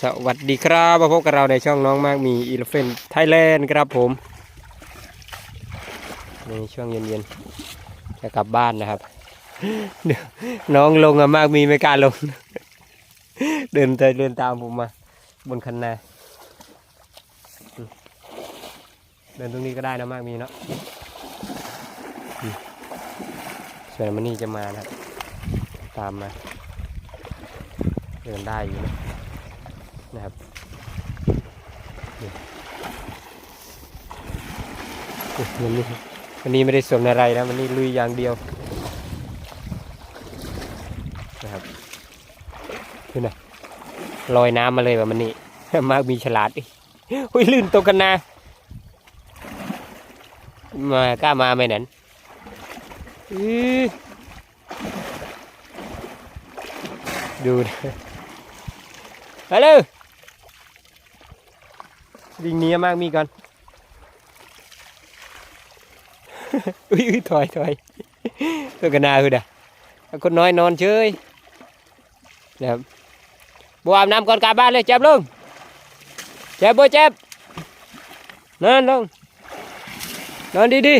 สวัสดีครับมาพบกับเราในช่องน้องมากมีอีเลฟเฟนไทยแลนด์ครับผมในช่วงเย็นๆจะกลับบ้านนะครับเดี๋ยวน้องลงอะมากมีไม่กล้าลง เดินเดินตามผมมา บนคันนาเดินตรงนี้ก็ได้นะมากมีเนาะส่วนมันนี่จะมานะตามมาเดินได้อยู่นะ นะครับอุ๊ยวันนี้วันนี้ไม่ได้สวมอะไรนะวันนี้ลุยอย่างเดียวนะครับคือนะลอยน้ำมาเลยแบบมันนี่มากมีฉลาดอีกอุ้ยลื่นตกกันนะมากล้ามาไหมนั้นดูนะฮัลโหล วิ่งหนี้มากมีก่อนอุ้ยอุ้ยถอยถอยตัวกันนาคือด่ะคนน้อยนอนเฉยนะครับบัวอาบน้ำก่อนกลับบ้านเลยเจ็บลงเจ็บบัวเจ็บนอนลงนอนดีดี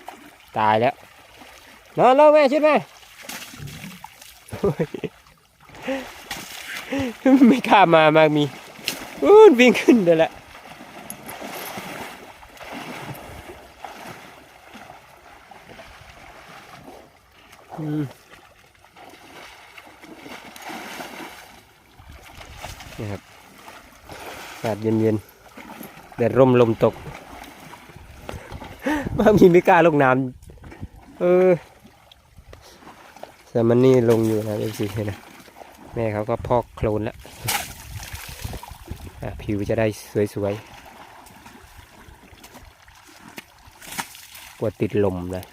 ๆตายแล้วนอนลงแม่ชิดแม่ไม่กล้ามามากมีอู้นวิ่งขึ้นเดี๋ยวละ นี่ครับอากาศเย็นๆแดดร่มลมตกมามีไม่กล้าลงน้ำเออแต่มันนี่ลงอยู่นะเอฟซีนะแม่เขาก็พอกโคลนแล้วอะผิวจะได้สวยๆกลัวติดลมนะ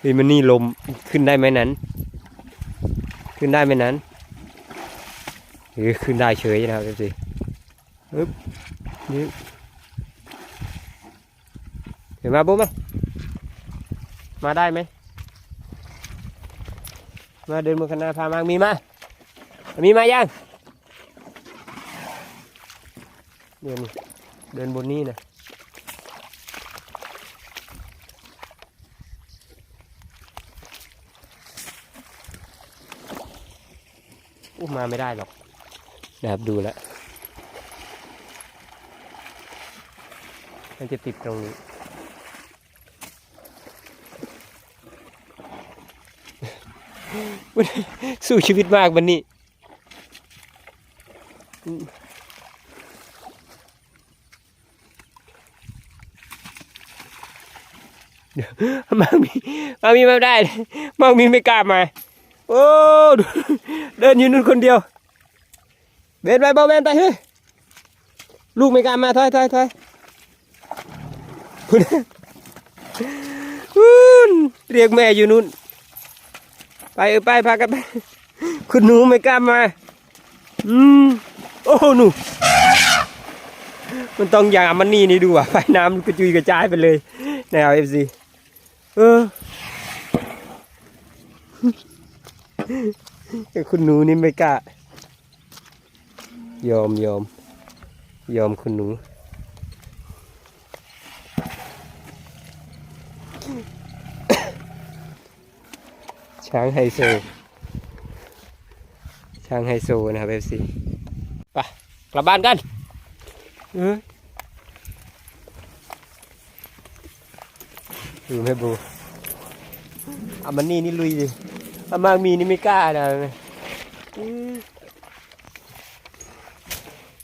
เฮ้ยมันนี่ลมขึ้นได้ไหมนั้น ขึ้นได้ไหมนั้นเออขึ้นได้เฉยนะครับสิอึ๊บนี่เห็นมาบุ๊มไหมมาได้ไหมมาเดินบนคณะพามามีมามีมายังเดินนี่เดินบนนี้นะ อู้มาไม่ได้หรอกนะครับดูแล้วมันจะติดตรงนี้มันสู้ชีวิตมากมันนี่อืมเดี๋ยวมังมีมังมีไม่ได้เลยมังมีไม่กล้ามา โอ้ดู เดินอยู่นู่นคนเดียว เบนไปเบาเบนไปเฮ้ยลูกไม่กล้ามาถอยถอยถอยคุณคุณเรียกแม่อยู่นู่น ไปเออไปพากันไป คุณหนูไม่กล้ามา อืม โอ้หนู มันต้องอย่างมันนี่นี่ดูอะไปน้ำกระจุยกระจายไปเลยแนวเอฟซีเออ คุณหนูนี่ไม่กล้ายอมยอมยอมคุณหนู ช้างไฮโซ ช้างไฮโซนะครับเอฟซีไปกลับบ้านกันเออดูแม่บูอามันนี่นี่ลุยดิ อามากมีนี่ไม่กล้านะ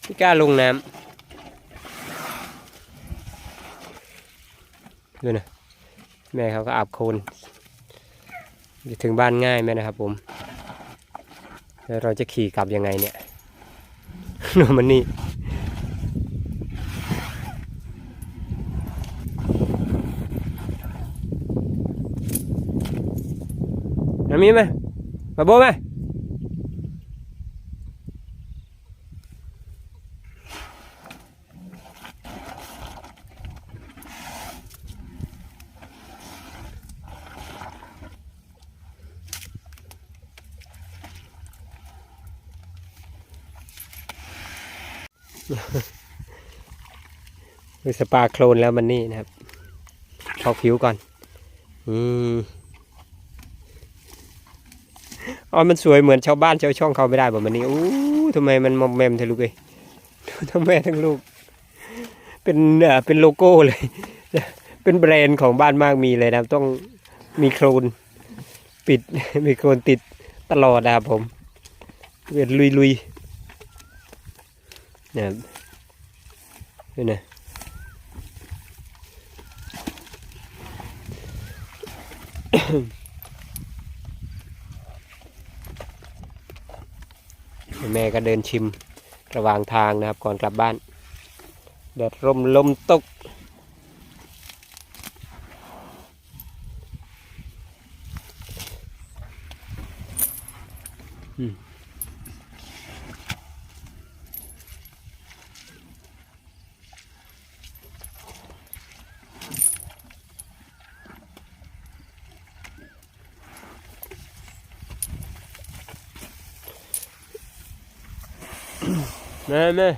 ไม่กล้าลงน้ำดูนะแม่เขาก็อาบโคลนจะถึงบ้านง่ายไหมนะครับผม แล้วเราจะขี่กลับยังไงเนี่ย โนมันนี่ มีไหมมาโบไหมสปาโคลนแล้วมันนี่นะครับพอผิวก่อน อืม อ๋อมันสวยเหมือนชาวบ้านชาวช่องเขาไม่ได้แบบมันนี่อู้ทำไมมันมอมแมมเธอลูกเอ้ยทั้งแม่ทั้งลูก เป็นเอ่อเป็นโลโก้เลย เป็นแบรนด์ของบ้านมากมีเลยนะครับ ต้องมีโครนปิด มีโครนติดตลอดนะครับผมเวียนลุยลุยนะครับนี่นะ แม่ก็เดินชิมระหว่างทางนะครับก่อนกลับบ้านแดดร่มลมตก แม่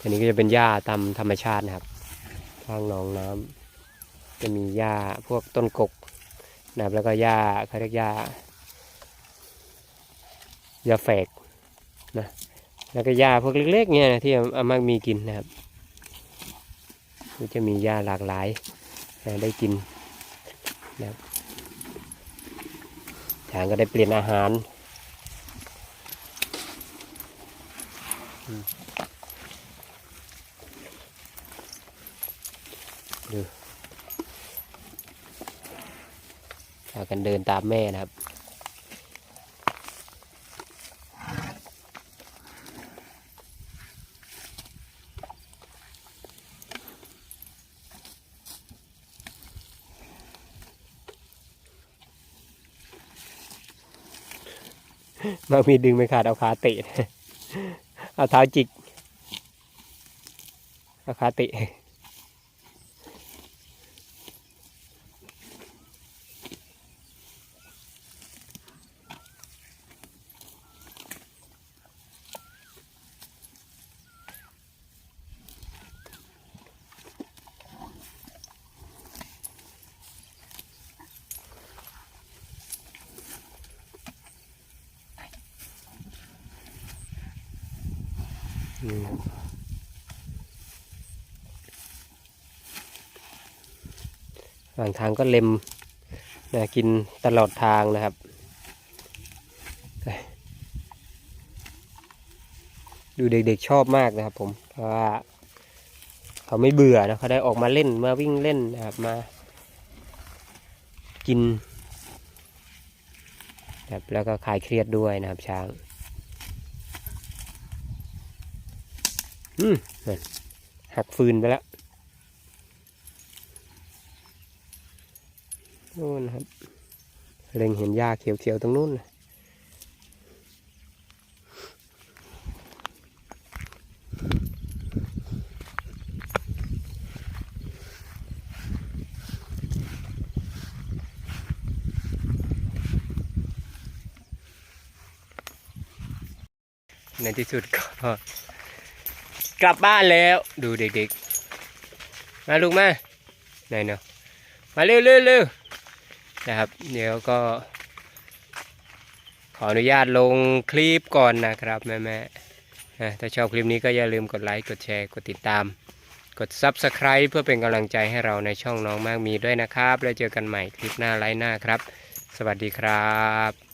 อันนี้ก็จะเป็นหญ้าตามธรรมชาตินะครับ ข้างหนองน้ำจะมีหญ้าพวกต้นกกนะครับแล้วก็หญ้าเขาเรียกหญ้าหญ้าแฝกนะแล้วก็หญ้าพวกเล็กๆเนี่ยนะที่เอามากมีกินนะครับก็จะมีหญ้าหลากหลายนะได้กินนะครับช้างก็ได้เปลี่ยนอาหาร พากันเดินตามแม่นะครับบางมีดึงไม่ขาดเอาขาเตะ เอาเท้าจิก เอาขาเตะ อืมบางทางก็เล็มนะกินตลอดทางนะครับ ดูเด็กๆชอบมากนะครับ ผมเพราะว่าเขาไม่เบื่อนะเขาได้ออกมาเล่นมาวิ่งเล่นนะครับมา กินครับแล้วก็คลายเครียดด้วยนะครับช้าง อืมหักฟืนไปแล้วนู่นครับ เล็งเห็นหญ้าเขียวๆตรงนู้นในที่สุดก็ กลับบ้านแล้ว ดูเด็กๆ มาลูกมาไหนเนาะมาเร็วเร็วนะครับ เดี๋ยวก็ ขออนุญาตลงคลิปก่อนนะครับแม่แม่ๆถ้าชอบคลิปนี้ก็อย่าลืมกดไลค์ กดแชร์ กดติดตาม กด Subscribe เพื่อเป็นกำลังใจให้เราในช่องน้องมากมีด้วยนะครับ แล้วเจอกันใหม่คลิปหน้าไลฟ์หน้าครับ สวัสดีครับ